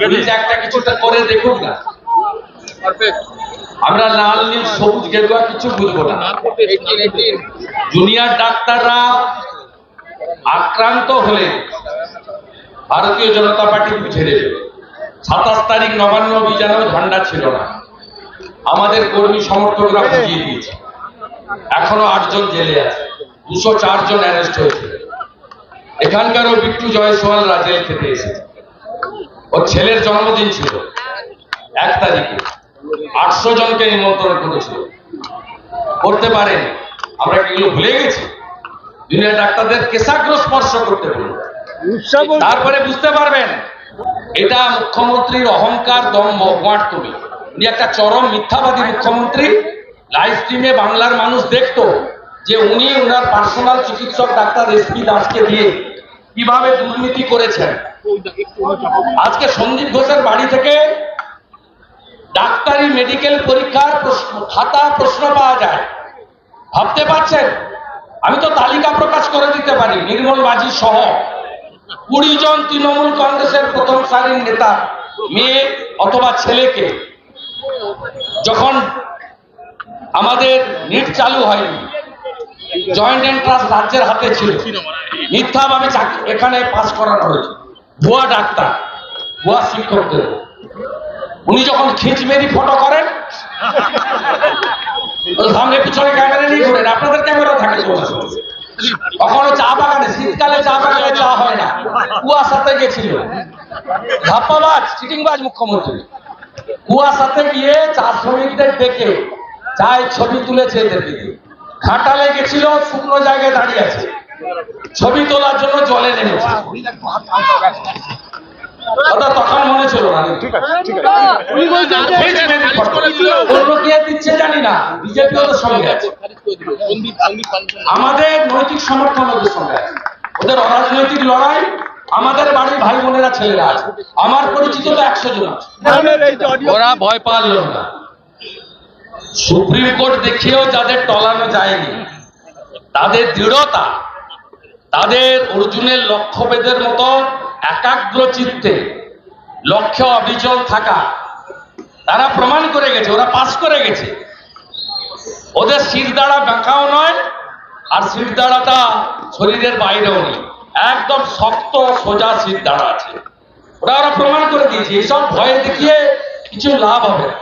Police একটা কিছুটা করে দেখুক না। আমরা লাল নীল সবুজ গেরুয়া কিছু বুঝব না। জুনিয়র ডাক্তাররা আক্রান্ত হলে ভারতীয় জনতা পার্টি বুঝে দেবে সাতাশ তারিখ নবান্ন অভিযানেও ঝান্ডা ছিল না। আমাদের কর্মী সমর্থকরা বুঝিয়ে দিয়েছে। এখনও আটজন জেলে আছে। দুশো জন অ্যারেস্ট হয়েছে। এখানকারও বিট্টু জয়সওয়ালরা জেল খেতে এসেছে। ওর ছেলের জন্মদিন ছিল। এক তারিখে। আটশো জনকে নিমন্ত্রণ করেছিল। করতে পারেন। আমরা এগুলো ভুলে গেছি? দুনিয়া ডাক্তারদের কেশাগ্র স্পর্শ করতে বলুন তারপরে বুঝতে পারবেন এটা মুখ্যমন্ত্রীর অহংকার দম্ভ তুমি। উনি একটা চরম মিথ্যাবাদী মুখ্যমন্ত্রী। লাইভ স্ট্রিমে বাংলার মানুষ দেখতো যে উনি ওনার পার্সোনাল চিকিৎসক ডাক্তার এসপি দাসকে দিয়ে কীভাবে দুর্নীতি করেছেন। আজকে সন্দীপ ঘোষের বাড়ি থেকে ডাক্তারি মেডিকেল পরীক্ষার খাতা প্রশ্ন পাওয়া যায়। ভাবতে পারছেন? আমি তো তালিকা প্রকাশ করে দিতে পারি, নির্মল বাজি সহ। কুড়ি জন তৃণমূল কংগ্রেসের প্রথম সারির নেতা, মেয়ে অথবা ছেলেকে। যখন আমাদের নিট চালু হয়নি জয়েন্ট এন্ট্রান্স রাজ্যের হাতে ছিল। মিথ্যাভাবে এখানে পাস করানো হয়েছে। ভুয়া ডাক্তার, ভুয়া শিক্ষকদের উনি যখন খিঁচমেরি ফটো করেন সামনে পিছনে ক্যামেরা নিয়ে ঘুরেন। আপনাদের ক্যামেরা থাকে কখনো চা বাগানে, শীতকালে চা বাগানে চা হয় না। কুয়াশাতে গেছিল। ধাপ্পাবাজ, চিটিংবাজ মুখ্যমন্ত্রী। কুয়াশাতে গিয়ে চা শ্রমিকদের ডেকে চায় ছবি তুলেছে এদের দিকে। ঘাটালে গেছিল, শুকনো জায়গায় দাঁড়িয়ে আছে। ছবি তোলার জন্য জলে নেমেছে আমাদের নৈতিক সমর্থন ওদের সঙ্গে ওদের অরাজনৈতিক লড়াই আমাদের বাড়ির ভাই বোনেরা ছেলেরা আমার পরিচিত তো একশো জন ওরা ভয় পারল না। সুপ্রিম কোর্ট দেখিয়েও যাদের টলানো যায়নি, তাদের দৃঢ়তা তাদের অর্জুনের লক্ষ্যভেদের মতো একাগ্র চিত্তে লক্ষ্য অবিচল থাকা, তারা প্রমাণ করে গেছে, ওরা পাস করে গেছে। ওদের শির দাঁড়া বাঁকাও নয়, আর শির দাঁড়াটা শরীরের বাইরেও নেই। একদম শক্ত, সোজা শির দাঁড়া আছে। ওরা ওরা প্রমাণ করে দিয়েছে এইসব ভয় দেখিয়ে কিছু লাভ হবে না।